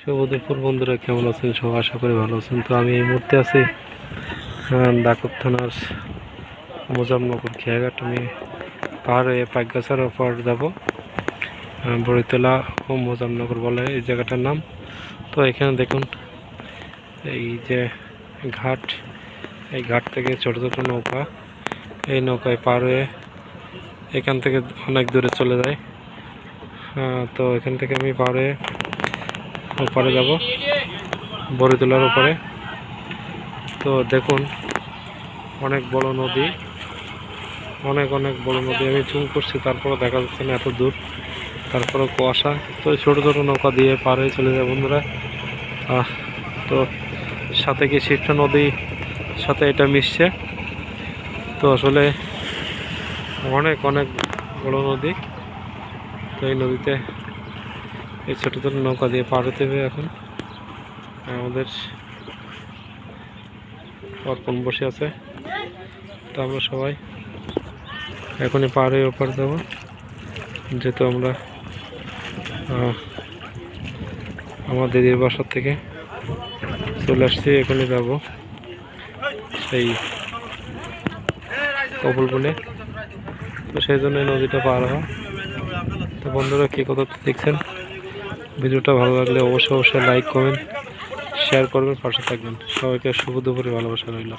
শুভদুপুর বন্ধুরা কেমন আছেন? সব আশা করি ভালো আছেন। তো আমি এই মুহূর্তে আছি ডাকুর থানার মুজামনগর খেয়াঘাট। আমি পাহাড়ে পাইগাছার ওপর যাব বড়িতলা ও মুজামনগর বলে এই জায়গাটার নাম। তো এখানে দেখুন, এই যে ঘাট, এই ঘাট থেকে ছোট ছোট নৌকা, এই নৌকায় পার হয়ে এখান থেকে অনেক দূরে চলে যায়। তো এখান থেকে আমি পার হয়ে ওপারে যাব বড়িতলার ওপারে তো দেখুন, অনেক বড় নদী, অনেক অনেক বড় নদী। আমি জুম করছি তারপরে দেখা যাচ্ছে না এত দূর। তারপরে কুয়াশা। তো ছোটো ছোটো নৌকা দিয়ে পার চলে যায় বন্ধুরা। তো সাথে কি শিষ্টা নদী, সাথে এটা মিশছে? তো আসলে অনেক অনেক বড় নদী। তো এই নদীতে এই ছোটো ছোটো নৌকা দিয়ে পার হতে হবে এখন। আমাদের অর্পণ বসে আছে। তো আমরা সবাই এখনই পার হয়ে ওপার যাব। যেহেতু আমরা আমার দিদির বাসার থেকে চলে আসছি, এখনই যাব সেই কপল বলে তো সেই জন্য নদীটা পার হওয়া। তো বন্ধুরা, কে কত দেখছেন? ভিডিওটা ভালো লাগলে অবশ্যই অবশ্যই লাইক করবেন শেয়ার করবেন, পাশে থাকবেন। সবাইকে শুভ দুপুরে, ভালোবাসা রইল।